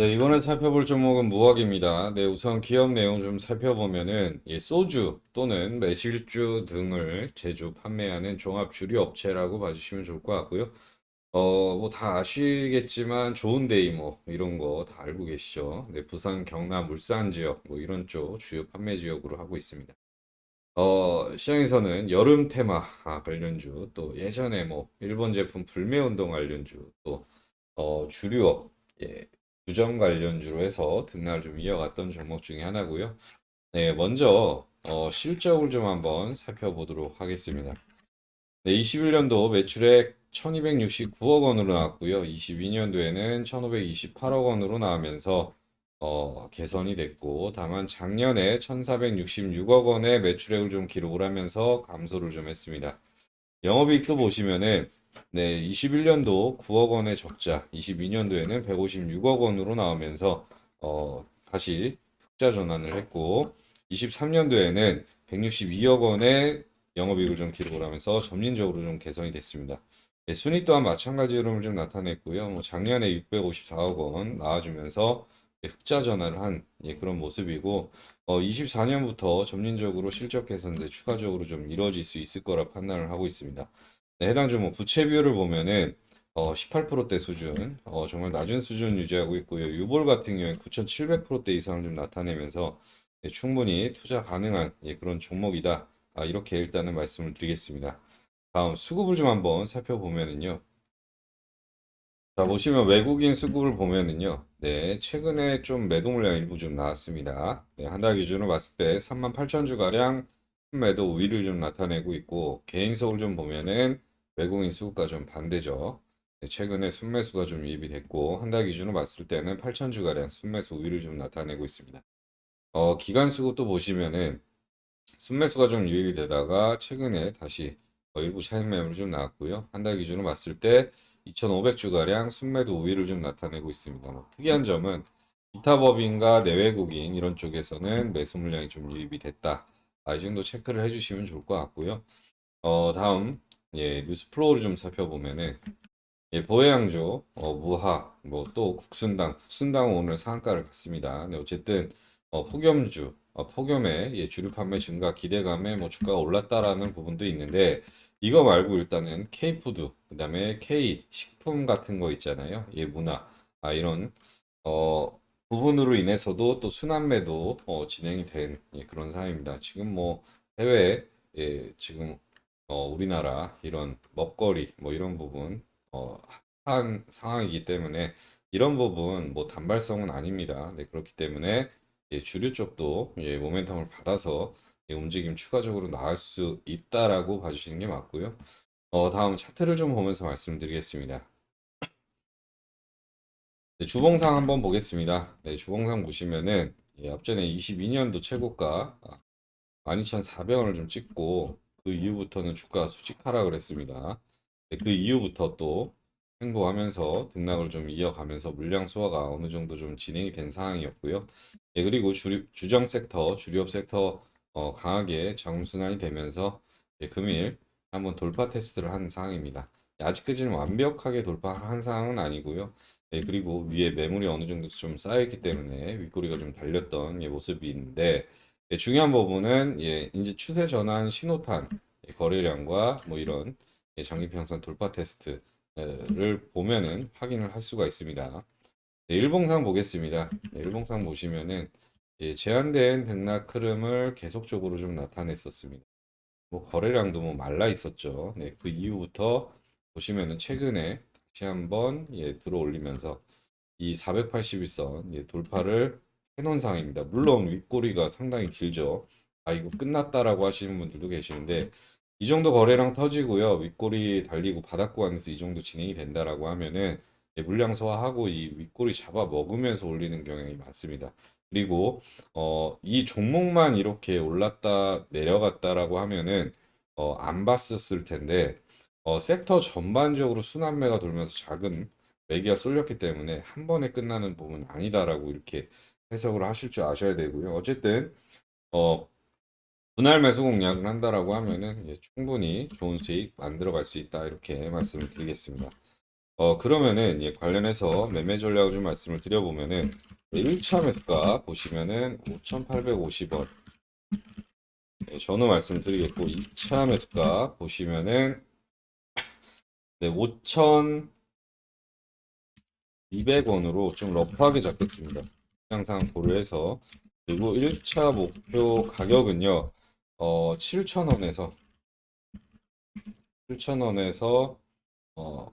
네, 이번에 살펴볼 종목은 무학입니다. 네, 우선 기업 내용 좀 살펴보면은 이 소주 또는 매실주 등을 제조 판매하는 종합 주류 업체라고 봐주시면 좋을 것 같고요. 어, 뭐 다 아시겠지만 좋은데이 뭐 이런 거 다 알고 계시죠? 네, 부산, 경남, 울산 지역 뭐 이런 쪽 주요 판매 지역으로 하고 있습니다. 어, 시장에서는 여름 테마 아, 관련주 또 예전에 뭐 일본 제품 불매 운동 관련주 또 어, 주류업 예, 주점 관련주로 해서 등락을 좀 이어갔던 종목 중에 하나고요. 네, 먼저 어, 실적을 좀 한번 살펴보도록 하겠습니다. 네, 21년도 매출액 1269억 원으로 나왔고요. 22년도에는 1528억 원으로 나오면서 어, 개선이 됐고, 다만 작년에 1466억 원의 매출액을 좀 기록을 하면서 감소를 좀 했습니다. 영업이익도 보시면은 네, 21년도 9억 원의 적자, 22년도에는 156억 원으로 나오면서 어, 다시 흑자 전환을 했고, 23년도에는 162억 원의 영업이익을 좀 기록을 하면서 점진적으로 좀 개선이 됐습니다. 네, 순위 또한 마찬가지 흐름을 좀 나타냈고요. 뭐 작년에 654억 원 나와주면서 예, 흑자 전환을 한 예, 그런 모습이고, 어, 24년부터 점진적으로 실적 개선대 추가적으로 좀 이루어질 수 있을 거라 판단을 하고 있습니다. 네, 해당 종목 부채 비율을 보면은 어, 18%대 수준, 어, 정말 낮은 수준 유지하고 있고요. 유볼 같은 경우에 9,700%대 이상을 좀 나타내면서 예, 충분히 투자 가능한 예, 그런 종목이다. 아, 이렇게 일단은 말씀을 드리겠습니다. 다음 수급을 좀 한번 살펴보면은요. 자, 보시면 외국인 수급을 보면은요. 네, 최근에 좀 매도 물량 일부 좀 나왔습니다. 네, 한 달 기준으로 봤을 때 38,000주 가량 매도 우위를 좀 나타내고 있고 개인석을 좀 보면은 외국인 수급과 좀 반대죠. 네, 최근에 순매수가 좀 유입이 됐고 한 달 기준으로 봤을 때는 8,000주 가량 순매수 우위를 좀 나타내고 있습니다. 어, 기관 수급도 보시면은 순매수가 좀 유입이 되다가 최근에 다시 어, 일부 차익 매물이 좀 나왔고요. 한 달 기준으로 봤을 때 2,500주가량 순매도 우위를 좀 나타내고 있습니다. 뭐 특이한 점은 기타 법인과 내외국인 이런 쪽에서는 매수 물량이 좀 유입이 됐다. 아, 이 정도 체크를 해주시면 좋을 것 같고요. 어, 다음 예, 뉴스 플로우를 좀 살펴보면은 예, 보혜양조, 어, 무하, 뭐 또 국순당, 국순당은 오늘 상한가를 갔습니다. 네, 어쨌든 어, 폭염주, 어, 폭염의 예, 주류 판매 증가 기대감에 뭐 주가가 올랐다라는 부분도 있는데 이거 말고 일단은 K푸드, 그다음에 K 식품 같은 거 있잖아요. 예, 문화, 아 이런 어, 부분으로 인해서도 또 순환매도 어, 진행이 된 예, 그런 상황입니다. 지금 뭐 해외 예, 지금 어, 우리나라 이런 먹거리 뭐 이런 부분 어, 한 상황이기 때문에 이런 부분 뭐 단발성은 아닙니다. 네, 그렇기 때문에 예, 주류 쪽도 예, 모멘텀을 받아서 예, 움직임 추가적으로 나올 수 있다라고 봐주시는 게 맞고요. 어, 다음 차트를 좀 보면서 말씀드리겠습니다. 네, 주봉상 한번 보겠습니다. 네, 주봉상 보시면은 예, 앞전에 22년도 최고가 12,400원을 좀 찍고 그 이후부터는 주가 수직 하락을 했습니다. 네, 그 이후부터 또 행보하면서 등락을 좀 이어가면서 물량 소화가 어느 정도 좀 진행이 된 상황이었고요. 예, 그리고 주, 주정 섹터, 주류업 섹터 어, 강하게 자금순환이 되면서 예, 금일 한번 돌파 테스트를 한 상황입니다. 예, 아직까지는 완벽하게 돌파한 상황은 아니고요. 예, 그리고 위에 매물이 어느 정도 좀 쌓여있기 때문에 윗꼬리가 좀 달렸던 예, 모습이 있는데 예, 중요한 부분은 예, 이제 추세 전환 신호탄 예, 거래량과 뭐 이런 예, 장기 평선 돌파 테스트를 보면은 확인을 할 수가 있습니다. 네, 일봉상 보겠습니다. 네, 일봉상 보시면은 예, 제한된 등락 흐름을 계속적으로 좀 나타냈었습니다. 뭐 거래량도 뭐 말라 있었죠. 네, 그 이후부터 보시면은 최근에 다시 한번 예, 들어 올리면서 이 481선 예, 돌파를 해놓은 상황입니다. 물론 윗꼬리가 상당히 길죠. 아, 이거 끝났다라고 하시는 분들도 계시는데 이 정도 거래량 터지고요. 윗꼬리 달리고 바닥구 안에서 이 정도 진행이 된다라고 하면은 예, 물량 소화하고 이 윗꼬리 잡아 먹으면서 올리는 경향이 많습니다. 그리고 어, 이 종목만 이렇게 올랐다 내려갔다라고 하면은 어, 안 봤었을 텐데 어, 섹터 전반적으로 순환매가 돌면서 작은 매기가 쏠렸기 때문에 한 번에 끝나는 부분은 아니다라고 이렇게 해석을 하실 줄 아셔야 되고요. 어쨌든 어, 분할 매수 공략을 한다라고 하면은 예, 충분히 좋은 수익 만들어 갈 수 있다 이렇게 말씀을 드리겠습니다. 어, 그러면은 예, 관련해서 매매 전략을 좀 말씀을 드려보면은 1차 매수가 보시면은 5,850원. 네, 전후 말씀을 드리겠고 2차 매수가 보시면은 네, 5,200원으로 좀 러프하게 잡겠습니다. 상황 고려해서 그리고 1차 목표 가격은요. 어, 7,000원에서 7,000원에서 어,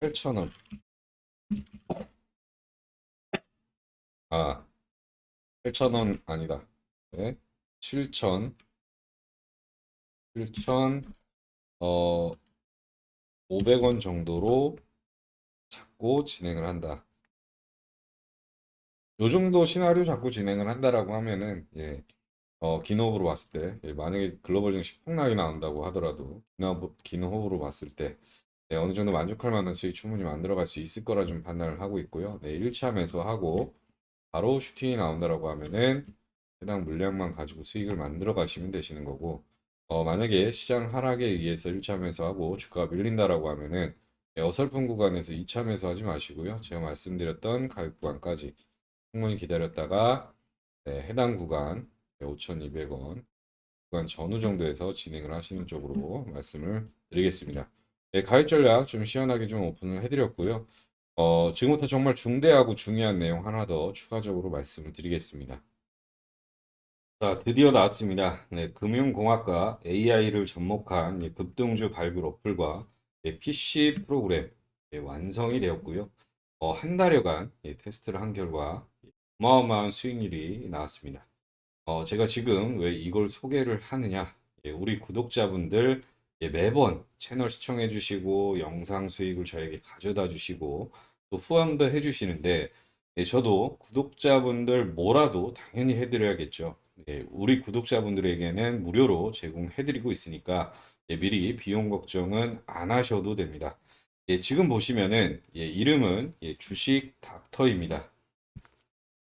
8,000원. 아, 8,000원 아니다. 네. 7,000 7,000 어, 500원 정도로 잡고 진행을 한다. 요 정도 시나리오 잡고 진행을 한다라고 하면은 예. 어, 긴 호흡으로 봤을 때 예, 만약에 글로벌 증시 폭락이 나온다고 하더라도 긴 호흡, 긴 호흡으로 봤을 때 네, 어느 정도 만족할 만한 수익 충분히 만들어갈 수 있을 거라 좀 판단을 하고 있고요. 네, 1차 매수하고 바로 슈팅이 나온다라고 하면은 해당 물량만 가지고 수익을 만들어 가시면 되시는 거고 어, 만약에 시장 하락에 의해서 1차 매수하고 주가가 밀린다라고 하면은 네, 어설픈 구간에서 2차 매수하지 마시고요. 제가 말씀드렸던 가격 구간까지 충분히 기다렸다가 네, 해당 구간 5,200원 구간 전후 정도에서 진행을 하시는 쪽으로 말씀을 드리겠습니다. 네, 가입 전략 좀 시원하게 좀 오픈을 해드렸고요. 어, 지금부터 정말 중대하고 중요한 내용 하나 더 추가적으로 말씀을 드리겠습니다. 자, 드디어 나왔습니다. 네, 금융공학과 AI를 접목한 예, 급등주 발굴 어플과 예, PC 프로그램 예, 완성이 되었고요. 어, 한 달여간 예, 테스트를 한 결과 예, 어마어마한 수익률이 나왔습니다. 어, 제가 지금 왜 이걸 소개를 하느냐? 예, 우리 구독자분들 예, 매번 채널 시청해 주시고 영상 수익을 저에게 가져다 주시고 또 후원도 해 주시는데 예, 저도 구독자분들 뭐라도 당연히 해드려야겠죠. 예, 우리 구독자분들에게는 무료로 제공해 드리고 있으니까 예, 미리 비용 걱정은 안 하셔도 됩니다. 예, 지금 보시면은 예, 이름은 예, 주식 닥터입니다.